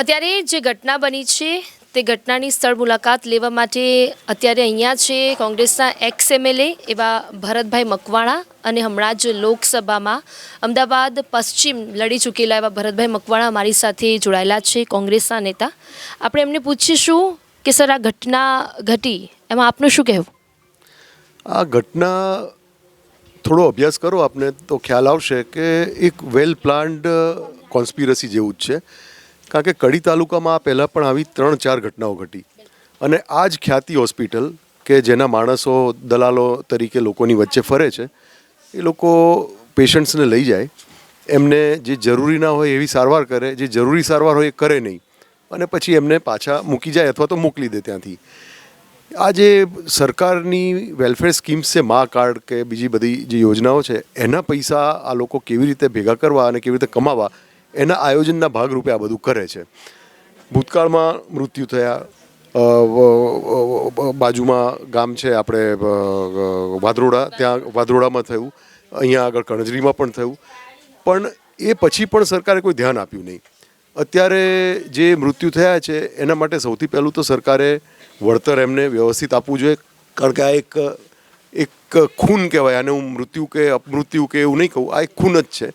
અત્યારે જે ઘટના બની છે, તે ઘટનાની સ્થળ મુલાકાત લેવા માટે અત્યારે અહીંયા છે કોંગ્રેસના એક્સ એમએલએ એવા ભરતભાઈ મકવાણા અને હમણાં જ લોકસભામાં અમદાવાદ પશ્ચિમ લડી ચૂકેલા એવા ભરતભાઈ મકવાણા મારી સાથે જોડાયેલા છે કોંગ્રેસના નેતા. આપણે એમને પૂછીશું કે સર, આ ઘટના ઘટી, એમાં આપનું શું કહેવું? આ ઘટના થોડો અભ્યાસ કરો, આપને તો ખ્યાલ આવશે કે એક વેલ પ્લાન્ડ કોન્સ્પિરસી જેવું જ છે. કારણ કે કડી તાલુકામાં પહેલાં પણ આવી ત્રણ ચાર ઘટનાઓ ઘટી. અને આ જ ખ્યાતિ હોસ્પિટલ કે જેના માણસો, દલાલો તરીકે લોકોની વચ્ચે ફરે છે, એ લોકો પેશન્ટ્સને લઈ જાય. એમને જે જરૂરી ના હોય એવી સારવાર કરે, જે જરૂરી સારવાર હોય એ કરે નહીં. અને પછી એમને પાછા મૂકી જાય અથવા તો મોકલી દે ત્યાંથી. આ જે સરકારની વેલફેર સ્કીમ્સ છે, મા કાર્ડ કે બીજી બધી જે યોજનાઓ છે, એના પૈસા આ લોકો કેવી રીતે ભેગા કરવા અને કેવી રીતે કમાવા એના આયોજનના ભાગરૂપે આ બધું કરે છે. ભૂતકાળમાં મૃત્યુ થયા બાજુમાં ગામ છે આપણે વાદરોડા, ત્યાં વાદરોડામાં થયું, અહીંયા આગળ કણજરીમાં પણ થયું. પણ એ પછી પણ સરકારે કોઈ ધ્યાન આપ્યું નહીં. અત્યારે જે મૃત્યુ થયા છે, એના માટે સૌથી પહેલું તો સરકારે વળતર એમને વ્યવસ્થિત આપવું જોઈએ. કારણ કે આ એક એક ખૂન કહેવાય. આને હું મૃત્યુ કે અપમૃત્યુ કે એવું નહીં કહું. આ એક ખૂન જ છે.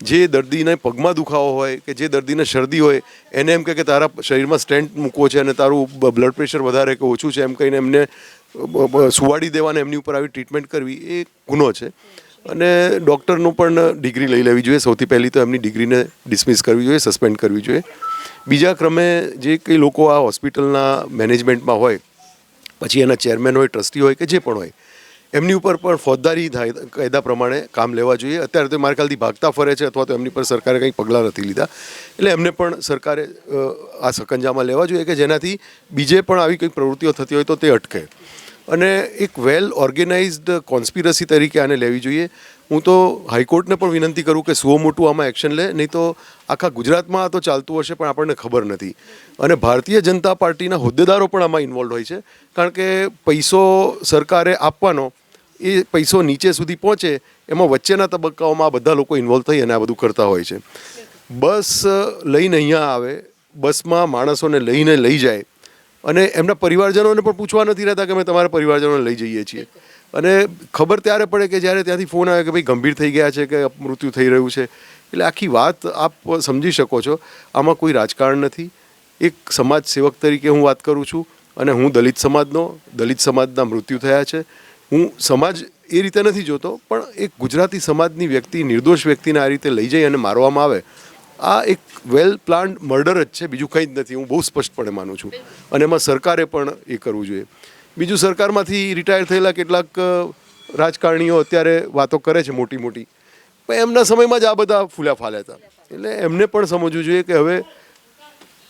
જે દર્દીને પગમાં દુખાવો હોય કે જે દર્દીને શરદી હોય, એને એમ કે તારા શરીરમાં સ્ટેન્ટ મૂકવો છે અને તારું બ્લડ પ્રેશર વધારે કે ઓછું છે, એમ કહીને એમને સુવાડી દેવાને એમની ઉપર આવી ટ્રીટમેન્ટ કરવી એ ગુનો છે. અને ડૉક્ટરનું પણ ડિગ્રી લઈ લેવી જોઈએ. સૌથી પહેલી તો એમની ડિગ્રીને ડિસમિસ કરવી જોઈએ, સસ્પેન્ડ કરવી જોઈએ. બીજા ક્રમે જે કંઈ લોકો આ હોસ્પિટલના મેનેજમેન્ટમાં હોય, પછી એના ચેરમેન હોય, ટ્રસ્ટી હોય કે જે પણ હોય એમની ઉપર પણ ફોજદારી કાયદા પ્રમાણે કામ લેવા જોઈએ. અત્યારે તો મારા ખ્યાલથી ભાગતા ફરે છે અથવા તો એમની પર સરકારે કંઈ પગલાં નથી લીધા. એટલે એમને પણ સરકારે આ સકંજામાં લેવા જોઈએ કે જેનાથી બીજે પણ આવી કંઈક પ્રવૃત્તિઓ થતી હોય તો તે અટકે. અને એક વેલ ઓર્ગેનાઇઝડ કોન્સ્પિરસી તરીકે આને લેવી જોઈએ. હું તો હાઈકોર્ટને પણ વિનંતી કરું કે સુઓ મોટું આમાં એક્શન લે, નહીં તો આખા ગુજરાતમાં આ તો ચાલતું હશે પણ આપણને ખબર નથી. અને ભારતીય જનતા પાર્ટીના હોદ્દેદારો પણ આમાં ઇન્વોલ્વ હોય છે. કારણ કે પૈસો સરકારે આપવાનો, એ પૈસો નીચે સુધી પહોંચે, એમાં વચ્ચેના તબક્કાઓમાં આ બધા લોકો ઇન્વોલ્વ થઈ અને આ બધું કરતા હોય છે. બસ લઈને અહીંયા આવે, બસમાં માણસોને લઈને લઈ જાય અને એમના પરિવારજનોને પણ પૂછવા નથી રહેતા કે અમે તમારા પરિવારજનોને લઈ જઈએ છીએ. અને ખબર ત્યારે પડે કે જ્યારે ત્યાંથી ફોન આવે કે ભાઈ ગંભીર થઈ ગયા છે કે મૃત્યુ થઈ રહ્યું છે, એટલે આખી વાત આપ સમજી શકો છો. આમાં કોઈ રાજકારણ નથી. એક સમાજ સેવક તરીકે હું વાત કરું છું અને હું દલિત સમાજનો, દલિત સમાજના મૃત્યુ થયા છે. હું સમાજ એ રીતે નથી જોતો, પણ એક ગુજરાતી સમાજની વ્યક્તિ, નિર્દોષ વ્યક્તિને આ રીતે લઈ જઈ અને મારવામાં આવે આ એક વેલ પ્લાન્ડ મર્ડર જ છે, બીજું કંઈ જ નથી, હું બહુ સ્પષ્ટપણે માનું છું. અને એમાં સરકારે પણ એ કરવું જોઈએ. બીજું સરકારમાંથી રિટાયર થયેલા કેટલાક રાજકારણીઓ અત્યારે વાતો કરે છે મોટી મોટી. પણ એમના સમયમાં જ આ બધા ફૂલ્યા ફાલ્યા હતા. એટલે એમને પણ સમજવું જોઈએ કે હવે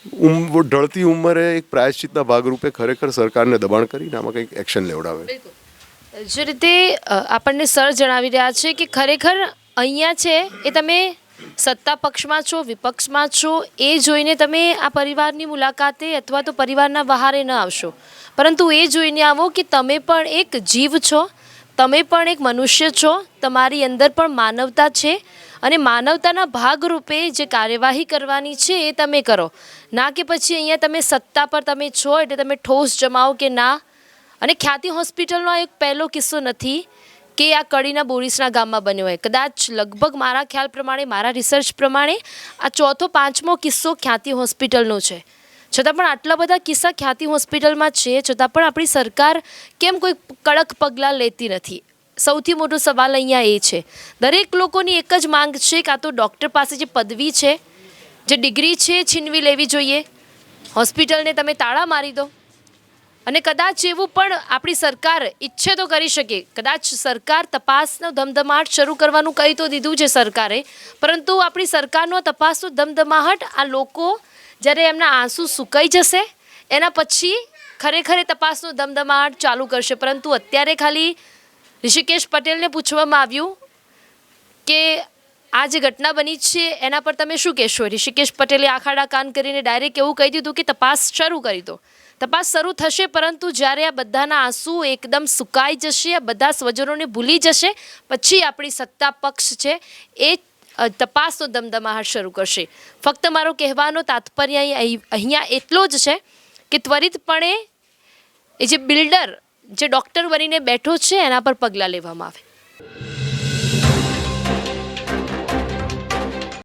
ઢળતી ઉંમરે એક પ્રાયશ્ચિતના ભાગરૂપે ખરેખર સરકારને દબાણ કરીને આમાં કંઈક એક્શન લેવડાવે. જે રીતે આપણને સર જણાવી રહ્યા છે કે ખરેખર અહીંયા છે એ તમે સત્તા પક્ષમાં છો, વિપક્ષમાં છો, એ જોઈને તમે આ પરિવારની મુલાકાતે અથવા તો પરિવારના બહારે ન આવશો. પરંતુ એ જોઈને આવો કે તમે પણ એક જીવ છો, તમે પણ એક મનુષ્ય છો, તમારી અંદર પણ માનવતા છે અને માનવતાના ભાગરૂપે જે કાર્યવાહી કરવાની છે એ તમે કરો. ના કે પછી અહીંયા તમે સત્તા પર તમે છો એટલે તમે ઠોસ જમાવો કે ના. અને ખ્યાતિ હોસ્પિટલનો એક પહેલો કિસ્સો નથી. કે આ કડીના બોરીસના ગામમાં બન્યો હોય. કદાચ લગભગ મારા ખ્યાલ પ્રમાણે, મારા રિસર્ચ પ્રમાણે, આ ચોથો, પાંચમો કિસ્સો ખ્યાતિ હોસ્પિટલનો છે. છતાં પણ આટલા બધા કિસ્સા ખ્યાતિ હોસ્પિટલમાં છે, છતાં પણ આપણી સરકાર કેમ કોઈ કડક પગલાં લેતી નથી? સૌથી મોટો સવાલ અહીંયા એ છે. દરેક લોકોની એક જ માંગ છે કાં તો ડૉક્ટર પાસે જે પદવી છે, જે ડિગ્રી છે, છીનવી લેવી જોઈએ. હોસ્પિટલને તમે તાળા મારી દો. અને કદાચ એવું પણ આપણી સરકાર ઈચ્છે તો કરી શકે. કદાચ સરકાર તપાસનો ધમધમાટ શરૂ કરવાનું કહી તો દીધું છે સરકારે. પરંતુ આપણી સરકારનો તપાસનો ધમધમાહટ આ લોકો જ્યારે એમના આંસુ સુકાઈ જશે, એના પછી ખરેખર તપાસનો ધમધમાટ ચાલુ કરશે. પરંતુ અત્યારે ખાલી ઋષિકેશ પટેલને પૂછવામાં આવ્યું કે આ જે ઘટના બની છે, એના પર તમે શું કહેશો? ઋષિકેશ પટેલે આખાડા કાન કરીને ડાયરેક્ટ એવું કહી દીધું કે તપાસ શરૂ કરી દો. તપાસ શરૂ થશે, પરંતુ જ્યારે આ બધાના આંસુ એકદમ સુકાઈ જશે, આ બધા સ્વજનોને ભૂલી જશે, પછી આપણી સત્તા પક્ષ છે એ તપાસનો દમદમાહટ શરૂ કરશે. ફક્ત મારો કહેવાનો તાત્પર્ય અહીં- અહીંયા એટલો જ છે કે ત્વરિતપણે એ જે બિલ્ડર, જે ડૉક્ટર બનીને બેઠો છે, એના પર પગલાં લેવામાં આવે.